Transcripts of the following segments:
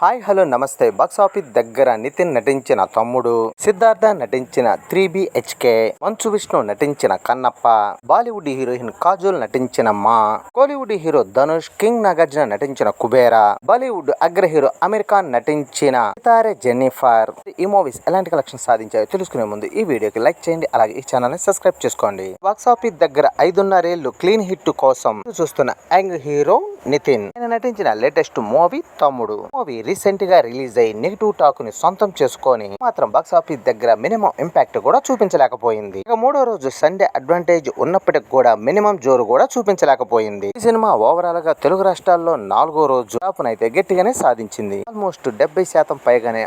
Hi hello namaste. Box office దగ్గర నితిన్ నటించిన తమ్ముడు సిద్ధార్థ నటించిన త్రీ బిహెచ్కే మంచు విష్ణు నటించిన కన్నప్ప బాలీవుడ్ హీరోయిన్ కాజోల్ నటించిన మా కోలీవుడ్ హీరో ధనుష్ కింగ్ నాగార్జున నటించిన కుబేరా బాలీవుడ్ అగ్ర హీరో అమీర్ ఖాన్ నటించిన సితారే జెన్నిఫర్. ఈ మూవీస్ ఎలాంటి కలెక్షన్ సాధించాయో తెలుసుకునే ముందు ఈ వీడియోకి లైక్ చేయండి అలాగే ఈ ఛానల్ని సబ్స్క్రైబ్ చేసుకోండి. బాక్స్ ఆఫీస్ దగ్గర ఐదున్నరేళ్ళు క్లీన్ హిట్ కోసం చూస్తున్న యంగ్ హీరో నితిన్. ఆయన నటించిన లేటెస్ట్ మూవీ తమ్ముడు. మూవీ రీసెంట్గా రిలీజ్ అయ్యి నెగిటివ్ టాక్ని సొంతం చేసుకొని మాత్రం బాక్స్ ఆఫీస్ దగ్గర మినిమం ఇంపాక్ట్ కూడా చూపించలేకపోయింది. ఇక మూడో రోజు సండే అడ్వాంటేజ్ ఉన్నప్పటికి కూడా మినిమం జోరు కూడా చూపించలేకపోయింది. ఈ సినిమా ఓవరాల్గా తెలుగు రాష్ట్రాల్లో నాలుగో రోజు టాప్ అయితే గట్టిగానే సాధించింది. ఆల్మోస్ట్ డెబ్బై శాతం పైగానే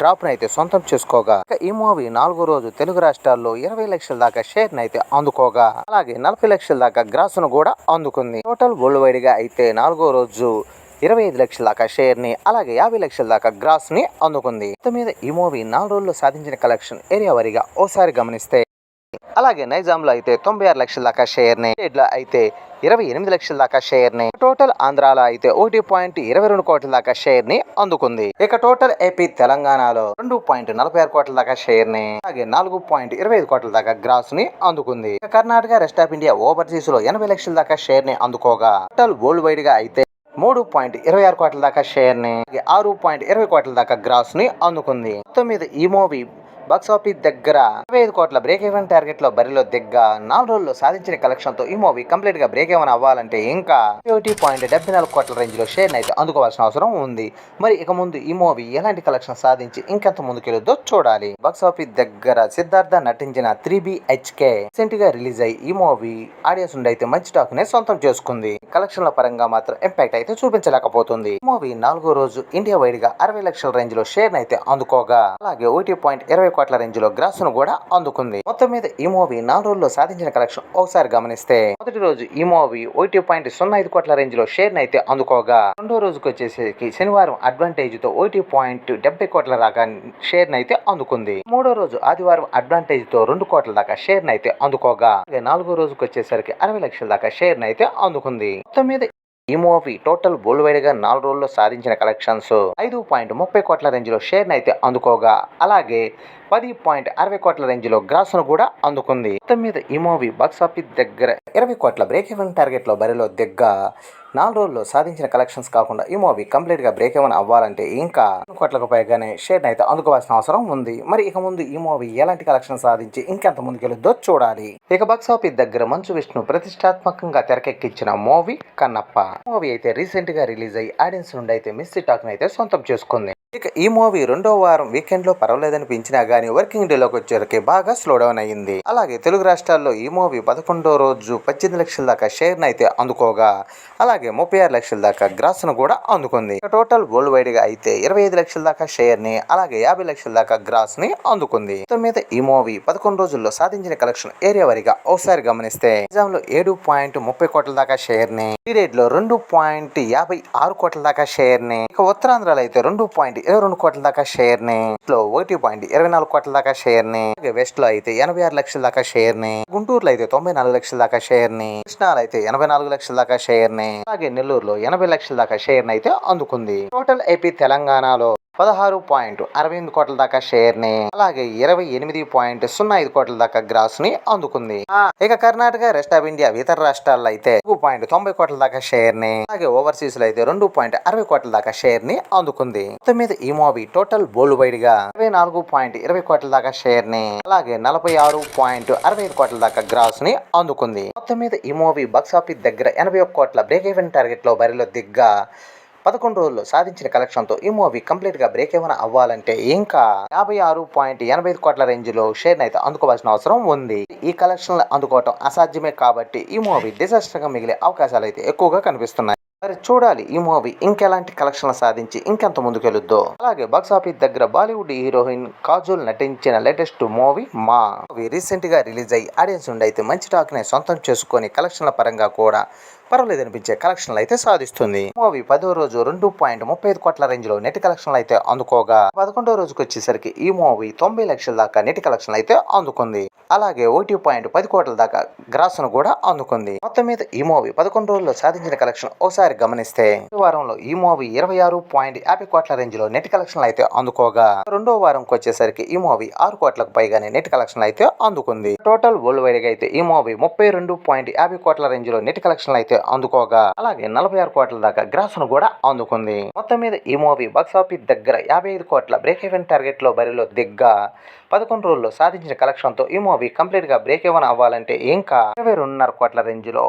డ్రాప్ అయితే సొంతం చేసుకోగా. ఇక ఈ మూవీ నాలుగో రోజు తెలుగు రాష్ట్రాల్లో ఇరవై లక్షల దాకా షేర్ అయితే అందుకోగా. అలాగే నలభై లక్షల దాకా గ్రాస్ను కూడా అందుకుంది. టోటల్ వరల్డ్ వైడ్గా అయితే నాలుగో రోజు ఇరవై ఐదు లక్షల దాకా షేర్ని అలాగే యాభై లక్షల దాకా గ్రాస్ని అందుకుంది. మొత్తం మీద ఈ మూవీ నాలుగు రోజుల్లో సాధించిన కలెక్షన్ ఏరియా వారీగా ఓసారి గమనిస్తే అలాగే నైజాంలో అయితే తొంభై ఆరు లక్షల దాకా షేర్ని లో అయితే ఇరవై ఎనిమిది లక్షల దాకా షేర్ని టోటల్ ఆంధ్రాలో అయితే ఒకటి పాయింట్ ఇరవై రెండు కోట్ల దాకా షేర్ని అందుకుంది. ఇక టోటల్ ఏపీ తెలంగాణలో రెండు పాయింట్ నలభై ఆరు కోట్ల దాకా షేర్ని అలాగే నాలుగు పాయింట్ ఇరవై ఐదు కోట్ల దాకా గ్రాస్ని అందుకుంది కర్ణాటక రెస్ట్ ఆఫ్ ఇండియా ఓవర్సీస్లో ఎనభై లక్షల దాకా షేర్ని అందుకోగా టోటల్ వరల్డ్ వైడ్గా అయితే మూడు పాయింట్ ఇరవై ఆరు కోట్ల దాకా షేర్ని ఆరు పాయింట్ ఇరవై కోట్ల దాకా గ్రాస్ని అందుకుంది. మొత్తం మీద ఈ మూవీ బాక్స్ ఆఫీస్ దగ్గర ఇరవై ఐదు కోట్ల బ్రేక్ ఈవెన్ టార్గెట్లో బరిలో దిగ్గ నాలుగు రోజుల్లో సాధించిన కలెక్షన్తో ఈ మూవీ కంప్లీట్గా బ్రేక్ ఈవెన్ అవ్వాలంటే ఇంకా ఒకటి పాయింట్ డెబ్బై నాలుగు కోట్ల రేంజ్లో షేర్ అయితే అందుకోవాల్సిన అవసరం ఉంది. మరి ఇక ముందు ఈ మూవీ ఎలాంటి కలెక్షన్ సాధించి ఇంకెంత ముందుకెళ్ళొద్దో చూడాలి. బాక్సాఫీస్ దగ్గర సిద్ధార్థ నటించిన త్రీ బిహెచ్కే రీసెంట్గా రిలీజ్ అయ్యి ఈ మూవీ ఆడియన్స్ నుండి అయితే మంచి టాక్ నే సొంతం చేసుకుంది. కలెక్షన్ల పరంగా మాత్రం ఇంపాక్ట్ అయితే చూపించలేకపోతుంది. ఈ మూవీ నాలుగో రోజు ఇండియా వైడ్గా అరవై లక్షల రేంజ్లో షేర్ అయితే అందుకోగా. అలాగే ఒకటి పాయింట్ ఇరవై కోట్ల రేంజ్లో గ్రాస్ను కూడా అందుకుంది. మొత్తం మీద ఈ మూవీ నాలుగు రోజుల్లో సాధించిన కలెక్షన్ ఒకసారి గమనిస్తే మొదటి రోజు ఈ మూవీ ఒకటి పాయింట్ సున్నా ఐదు కోట్ల రేంజ్లో షేర్ అయితే అందుకోగా. రెండో రోజుకి వచ్చేసరికి శనివారం అడ్వాంటేజ్తో ఒకటి పాయింట్ డెబ్బై కోట్ల దాకా షేర్ అయితే అందుకుంది. మూడో రోజు ఆదివారం అడ్వాంటేజ్తో రెండు కోట్ల దాకా షేర్ అయితే అందుకోగా నాలుగో రోజుకి వచ్చేసరికి అరవై లక్షల దాకా షేర్ అయితే అందుకుంది. మొత్తం మీద ఈ మూవీ టోటల్ వరల్డ్ వైడ్గా నాలుగు రోజుల్లో సాధించిన కలెక్షన్స్ ఐదు పాయింట్ ముప్పై కోట్ల రేంజ్లో షేర్ అయితే అందుకోగా. అలాగే పది పాయింట్ అరవై కోట్ల రేంజ్లో గ్రాస్ను కూడా అందుకుంది. మొత్తం మీద ఈ మూవీ బాక్సాఫీస్ దగ్గర ఇరవై కోట్ల బ్రేక్ ఈవెన్ టార్గెట్లో బరిలో దిగ్గ నాలుగు రోజుల్లో సాధించిన కలెక్షన్స్ కాకుండా ఈ మూవీ కంప్లీట్గా బ్రేక్ ఈవెన్ అవ్వాలంటే ఇంకా కోట్లకు పైగానే షేర్ అయితే అందుకోవాల్సిన అవసరం ఉంది. మరి ఇక ముందు ఈ మూవీ ఎలాంటి కలెక్షన్ సాధించి ఇంకెంత ముందుకెళ్ళొద్దో చూడాలి. ఇక బాక్స్ ఆఫీస్ దగ్గర మంచు విష్ణు ప్రతిష్టాత్మకంగా తెరకెక్కించిన మూవీ కన్నప్ప. మూవీ అయితే రీసెంట్గా రిలీజ్ అయ్యి ఆడియన్స్ నుండి అయితే మిస్సీ టాక్ అయితే సొంతం చేసుకుంది. ఇక ఈ మూవీ రెండో వారం వీకెండ్లో పర్వాలేదనిపించినా గానీ వర్కింగ్ డే లోకి వచ్చేసరికి బాగా స్లో డౌన్ అయ్యింది. అలాగే తెలుగు రాష్ట్రాల్లో ఈ మూవీ పదకొండో రోజు పద్దెనిమిది లక్షల దాకా షేర్ అయితే అందుకోగా అలాగే ముప్పై ఆరు లక్షల దాకా గ్రాస్ను కూడా అందుకుంది. టోటల్ వరల్డ్ వైడ్గా అయితే ఇరవై ఐదు లక్షల దాకా షేర్ని అలాగే యాభై లక్షల దాకా గ్రాస్ని అందుకుంది మీద ఈ మూవీ పదకొండు రోజుల్లో సాధించిన కలెక్షన్ ఏరియా వారిగా ఒకసారి గమనిస్తే నిజాం లో ఏడు పాయింట్ ముప్పై కోట్ల దాకా షేర్ని లో రెండు పాయింట్ యాభై ఆరు కోట్ల దాకా షేర్ని ఇక ఉత్తరాంధ్రలో అయితే రెండు పాయింట్ ఇరవై రెండు కోట్ల దాకా షేర్ని లో ఒకటి పాయింట్ ఇరవై నాలుగు కోట్ల దాకా షేర్ని వెస్ట్లో అయితే ఎనభై ఆరు లక్షల దాకా షేర్ని గుంటూరులో అయితే తొంభై నాలుగు లక్షల దాకా షేర్ని కృష్ణాలో అయితే ఎనభై నాలుగు లక్షల దాకా షేర్ని అలాగే నెల్లూరులో ఎనభై లక్షల దాకా షేర్ని అయితే అందుకుంది. టోటల్ ఏపీ తెలంగాణలో పదహారు పాయింట్ అరవై ఎనిమిది కోట్ల దాకా షేర్ని అలాగే ఇరవై ఎనిమిది పాయింట్ సున్నా ఐదు కోట్ల దాకా గ్రాస్ని అందుకుంది ఇక కర్ణాటక రెస్ట్ ఆఫ్ ఇండియా ఇతర రాష్ట్రాల్లో అయితే టూ పాయింట్ తొంభై కోట్ల దాకా షేర్ని అలాగే ఓవర్సీస్లో అయితే రెండు పాయింట్ అరవై కోట్ల దాకా షేర్ని అందుకుంది. మొత్తం మీద ఈ మూవీ టోటల్ బోల్డ్ వైడ్గా ఇరవై నాలుగు పాయింట్ ఇరవై కోట్ల దాకా షేర్ని అలాగే నలభై ఆరు పాయింట్ అరవై ఐదు కోట్ల దాకా గ్రాస్ని అందుకుంది. మొత్తం మీద ఈ మూవీ బాక్స్ ఆఫీస్ దగ్గర ఎనభై ఒక్క కోట్ల బ్రేక్ ఈవెన్ టార్గెట్లో బరిలో దిగ్గా పదకొండు రోజుల్లో సాధించిన కలెక్షన్తో ఈ మూవీ కంప్లీట్గా బ్రేక్ ఏమైనా అవ్వాలంటే ఇంకా యాభై ఆరు పాయింట్ ఎనభై ఐదు కోట్ల రేంజ్లో షేర్ అయితే అందుకోవాల్సిన అవసరం ఉంది. ఈ కలెక్షన్ అందుకోవటం అసాధ్యమే కాబట్టి ఈ మూవీ డిజాస్టర్గా మిగిలే అవకాశాలు అయితే ఎక్కువగా కనిపిస్తున్నాయి. మరి చూడాలి ఈ మూవీ ఇంకెలాంటి కలెక్షన్లు సాధించి ఇంకెంత ముందుకెళ్ళుద్దో అలాగే బాక్స్ ఆఫీస్ దగ్గర బాలీవుడ్ హీరోయిన్ కాజోల్ నటించిన లేటెస్ట్ మూవీ మా. మూవీ రీసెంట్గా రిలీజ్ అయ్యి ఆడియన్స్ నుండి అయితే మంచి టాక్ని సొంతం చేసుకొని కలెక్షన్ల పరంగా కూడా పర్వాలేదు అనిపించే కలెక్షన్లు అయితే సాధిస్తుంది. మూవీ పదో రోజు రెండు పాయింట్ ముప్పై ఐదు కోట్ల రేంజ్లో నెట్ కలెక్షన్లు అయితే అందుకోగా పదకొండో రోజుకి వచ్చేసరికి ఈ మూవీ తొంభై లక్షల దాకా నెట్ కలెక్షన్లు అయితే అందుకుంది. అలాగే ఒకటి పాయింట్ పది కోట్ల దాకా గ్రాస్ను కూడా అందుకుంది. మొత్తం మీద ఈ మూవీ పదకొండు రోజుల్లో సాధించిన కలెక్షన్ ఒకసారి ఒకసారి గమనిస్తే వారంలో ఈ మూవీ ఇరవై ఆరు పాయింట్ యాభై కోట్ల రేంజ్లో నెట్ కలెక్షన్లు అయితే అందుకోగా రెండో వారంకి వచ్చేసరికి ఈ మూవీ ఆరు కోట్లకు పైగానే నెట్ కలెక్షన్లు అయితే అందుకుంది. టోటల్ వరల్డ్ వైడ్గా అయితే ఈ మూవీ ముప్పై రెండు పాయింట్ యాభై కోట్ల రేంజ్లో నెట్ కలెక్షన్లు అయితే అందుకోగా అలాగే నలభై ఆరు కోట్ల దాకా గ్రాస్ను కూడా అందుకుంది. మొత్తం మీద ఈ మూవీ బాక్స్ ఆఫీస్ దగ్గర యాభై ఐదు కోట్ల బ్రేక్ ఈవెన్ టార్గెట్లో బరిలో దిగ్గా పదకొండు రోజుల్లో సాధించిన కలెక్షన్తో ఈ మూవీ కంప్లీట్గా బ్రేక్ ఈవెన్ అవ్వాలంటే ఇంకా ఇరవై రెండున్నర కోట్ల రేంజ్లో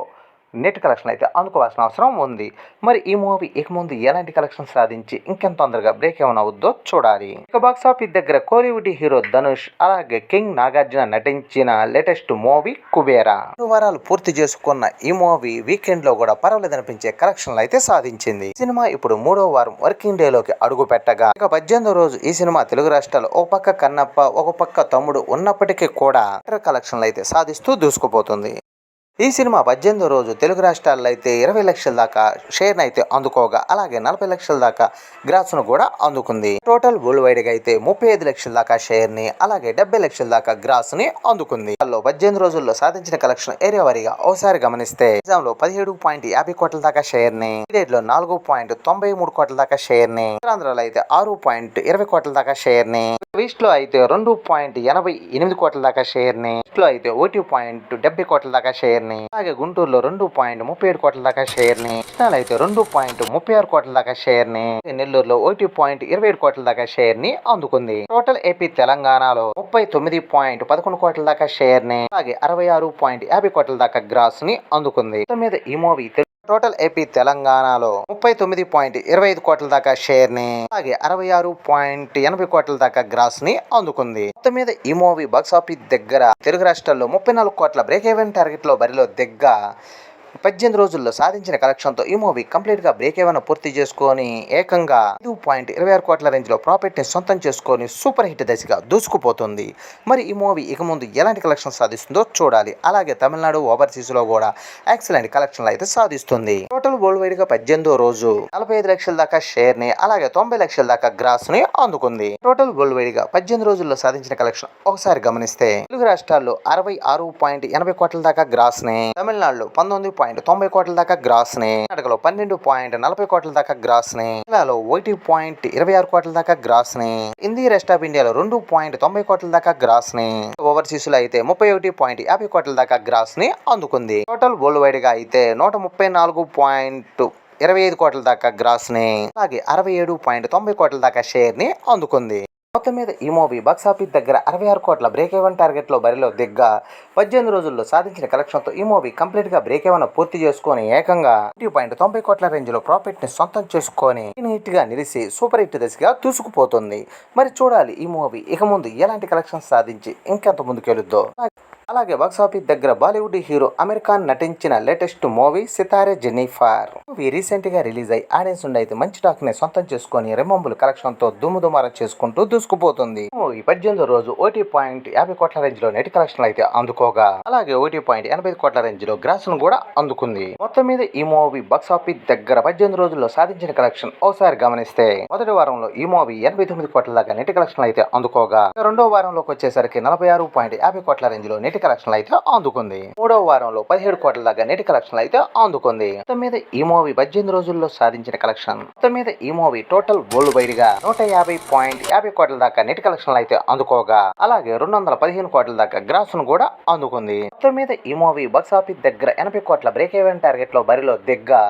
నెట్ కలెక్షన్ అయితే అందుకోవాల్సిన అవసరం ఉంది. మరి ఈ మూవీ ఇక ముందు ఎలాంటి కలెక్షన్ సాధించి ఇంకెంత తొందరగా బ్రేక్ ఏమైనా అవుద్దో చూడాలి. ఇక బాక్స్ ఆఫీస్ దగ్గర కోలీవుడ్ హీరో ధనుష్ అలాగే కింగ్ నాగార్జున నటించిన లేటెస్ట్ మూవీ కుబేరా రెండు వారాలు పూర్తి చేసుకున్న ఈ మూవీ వీకెండ్లో కూడా పర్వాలేదనిపించే కలెక్షన్లు అయితే సాధించింది. సినిమా ఇప్పుడు మూడో వారం వర్కింగ్ డే లోకి అడుగు పెట్టగా ఇక పద్దెనిమిదో రోజు ఈ సినిమా తెలుగు రాష్ట్రాలు ఒక పక్క కన్నప్ప ఒక పక్క తమ్ముడు ఉన్నప్పటికీ కూడా కలెక్షన్లు అయితే సాధిస్తూ దూసుకుపోతుంది. ఈ సినిమా పద్దెనిమిదో రోజు తెలుగు రాష్ట్రాల్లో అయితే ఇరవై లక్షల దాకా షేర్ని అయితే అందుకోగా అలాగే నలభై లక్షల దాకా గ్రాస్ను కూడా అందుకుంది. టోటల్ వరల్డ్ వైడ్గా అయితే ముప్పై ఐదు లక్షల దాకా షేర్ని అలాగే డెబ్బై లక్షల దాకా గ్రాస్ని అందుకుంది. అందులో పద్దెనిమిది రోజుల్లో సాధించిన కలెక్షన్ ఏరియా వారీగా ఒకసారి గమనిస్తే నిజాంలో పదిహేడు పాయింట్ యాభై కోట్ల దాకా షేర్ని లో నాలుగు పాయింట్ తొంభై మూడు కోట్ల దాకా షేర్ని అయితే ఆరు పాయింట్ ఇరవై కోట్ల దాకా షేర్ని ఈస్ట్లో అయితే రెండు పాయింట్ ఎనభై ఎనిమిది కోట్ల దాకా షేర్ని లో అయితే ఒకటి పాయింట్ డెబ్బై కోట్ల దాకా షేర్ని షేర్ని అలాగే గుంటూరులో రెండు పాయింట్ ముప్పై ఏడు కోట్ల దాకా షేర్ని కృష్ణాలో అయితే రెండు పాయింట్ ముప్పై ఆరు కోట్ల దాకా షేర్ని నెల్లూరులో ఒకటి పాయింట్ ఇరవై ఏడు కోట్ల దాకా షేర్ని అందుకుంది. టోటల్ ఏపీ తెలంగాణలో ముప్పై తొమ్మిది పాయింట్ పదకొండు కోట్ల దాకా షేర్ని అలాగే అరవై ఆరు పాయింట్ యాభై కోట్ల దాకా గ్రాస్ని అందుకుంది. మొత్తం మీద ఈ మూవీ టోటల్ ఏపీ తెలంగాణలో ముప్పై తొమ్మిది పాయింట్ ఇరవై ఐదు కోట్ల దాకా షేర్ని అలాగే అరవై ఆరు పాయింట్ ఎనభై కోట్ల దాకా గ్రాస్ని అందుకుంది. మొత్తం మీద ఈ మూవీ బాక్సాఫీస్ దగ్గర తెలుగు రాష్ట్రాల్లో ముప్పై నాలుగు కోట్ల బ్రేక్ ఈవెన్ టార్గెట్లో బరిలో దిగ్గా పద్దెనిమిది రోజుల్లో సాధించిన కలెక్షన్తో ఈ మూవీ కంప్లీట్గా బ్రేక్ ఏమైనా పూర్తి చేసుకొని ఏకంగా ఐదు పాయింట్ ఇరవై ఆరు కోట్ల రేంజ్లో సొంతం చేసుకొని సూపర్ హిట్ దశగా దూసుకుపోతుంది. మరి ఈ మూవీ ఇక ముందు ఎలాంటి కలెక్షన్ సాధిస్తుందో చూడాలి. అలాగే తమిళనాడు ఓవర్సీస్లో కూడా ఎక్సలెంట్ కలెక్షన్లు అయితే సాధిస్తుంది. టోటల్ వరల్డ్ వైడ్గా పద్దెనిమిదో రోజు నలభై ఐదు లక్షల దాకా షేర్ని అలాగే తొంభై లక్షల దాకా గ్రాస్ని అందుకుంది. టోటల్ వరల్డ్ వైడ్గా పద్దెనిమిది రోజుల్లో సాధించిన కలెక్షన్ ఒకసారి గమనిస్తే తెలుగు రాష్ట్రాల్లో అరవై ఆరు పాయింట్ ఎనభై కోట్ల దాకా గ్రాస్ని తమిళనాడులో పంతొమ్మిది పాయింట్ తొంభై కోట్ల దాకా గ్రాస్ని. కర్ణాటకలో పన్నెండు పాయింట్ నలభై కోట్ల దాకా గ్రాస్ని. కేరళలో ఒకటి పాయింట్ ఇరవై ఆరు కోట్ల దాకా గ్రాస్ని. హిందీ రెస్ట్ ఆఫ్ ఇండియాలో రెండు పాయింట్ తొంభై కోట్ల దాకా గ్రాస్ని. ఓవర్సీస్లో అయితే ముప్పై ఒకటి పాయింట్ యాభై కోట్ల దాకా గ్రాస్ని అందుకుంది. టోటల్ వరల్డ్ వైడ్గా అయితే నూట ముప్పై నాలుగు పాయింట్ ఇరవై ఐదు కోట్ల దాకా గ్రాస్ని. అలాగే అరవై ఏడు పాయింట్ తొంభై కోట్ల దాకా షేర్ని అందుకుంది. మొత్తం మీద ఈ మూవీ బాక్స్ ఆఫీస్ దగ్గర అరవై ఆరు కోట్ల బ్రేక్ ఏవన్ టార్గెట్లో బరిలో దిగ్గా పద్దెనిమిది రోజుల్లో సాధించిన కలెక్షన్తో ఈ మూవీ కంప్లీట్గా బ్రేక్ ఏవన్ పూర్తి చేసుకొని ఏకంగా టూ పాయింట్ తొంభై కోట్ల రేంజ్లో ప్రాఫిట్ని సొంతం చేసుకొని హిట్గా నిలిసి నిలిచి సూపర్ హిట్ దశగా దూసుకుపోతుంది. మరి చూడాలి ఈ మూవీ ఇక ముందు ఎలాంటి కలెక్షన్స్ సాధించి ఇంకెంత ముందుకెళ్ళుద్దో అలాగే బాక్సాఫీస్ దగ్గర బాలీవుడ్ హీరో అమీర్ ఖాన్ నటించిన latest movie Sitaare Zameen Par. Movie రీసెంట్గా రిలీజ్ అయి ఆడియన్స్ నుండి అయితే మంచి టాక్ని సొంతం చేసుకొని రెమంబుల్ కలెక్షన్తో దుమ్ము దుమారం చేసుకుంటూ దూసుకుపోతుంది. మూవీ పద్దెనిమిదో రోజు ఒకటి పాయింట్ యాభై కోట్ల రేంజ్లో నెట్ కలెక్షన్ అయితే అందుకోగా. అలాగే ఒకటి పాయింట్ ఎనభై కోట్ల రేంజ్లో గ్రాస్ను కూడా అందుకుంది. మొత్తం మీద ఈ మూవీ బాక్సాఫీస్ దగ్గర పద్దెనిమిది రోజుల్లో సాధించిన కలెక్షన్ ఒకసారి గమనిస్తే మొదటి వారంలో ఈ మూవీ ఎనభై తొమ్మిది కోట్ల దాకా నెట్ కలెక్షన్ అయితే అందుకోగా. రెండో వారంలోకి వచ్చేసరికి నలభై ఆరు పాయింట్ యాభై కోట్ల రేంజ్లో నెట్ కలెక్షన్ అయితే అందుకుంది. మూడో వారంలో పదిహేడు కోట్ల దాకా నెట్ కలెక్షన్లు అయితే అందుకుంది. మొత్తం మీద ఈ మూవీ పద్దెనిమిది రోజుల్లో సాధించిన కలెక్షన్. మొత్తం మీద ఈ మూవీ టోటల్ వరల్డ్ వైడ్గా నూట యాభై పాయింట్ యాభై కోట్ల దాకా నెట్ కలెక్షన్లు అయితే అందుకోగా. అలాగే రెండు వందల పదిహేను కోట్ల దాకా గ్రాస్ను కూడా అందుకుంది. మొత్తం మీద ఈ మూవీ బాక్స్ ఆఫీస్ దగ్గర ఎనభై కోట్ల బ్రేక్ ఈవెన్ టార్గెట్లో బరిలో దిగ్గా.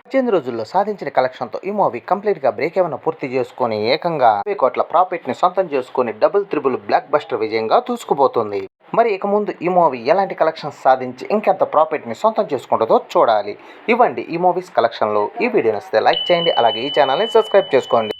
పద్దెనిమిది రోజుల్లో సాధించిన కలెక్షన్తో ఈ మూవీ కంప్లీట్గా బ్రేక్ ఏమైనా పూర్తి చేసుకుని ఏకంగా యాభై కోట్ల ప్రాఫిట్ని సొంతం చేసుకుని డబుల్ త్రిబుల్ బ్లాక్ బస్టర్ విజయంగా దూసుకుపోతుంది. మరి ఇక ముందు ఈ మూవీ ఎలాంటి కలెక్షన్స్ సాధించి ఇంకెంత ప్రాఫిట్ని సొంతం చేసుకుంటుందో చూడాలి. ఇవ్వండి ఈ మూవీస్ కలెక్షన్లు. ఈ వీడియో నచ్చితే లైక్ చేయండి అలాగే ఈ ఛానల్ని సబ్స్క్రైబ్ చేసుకోండి.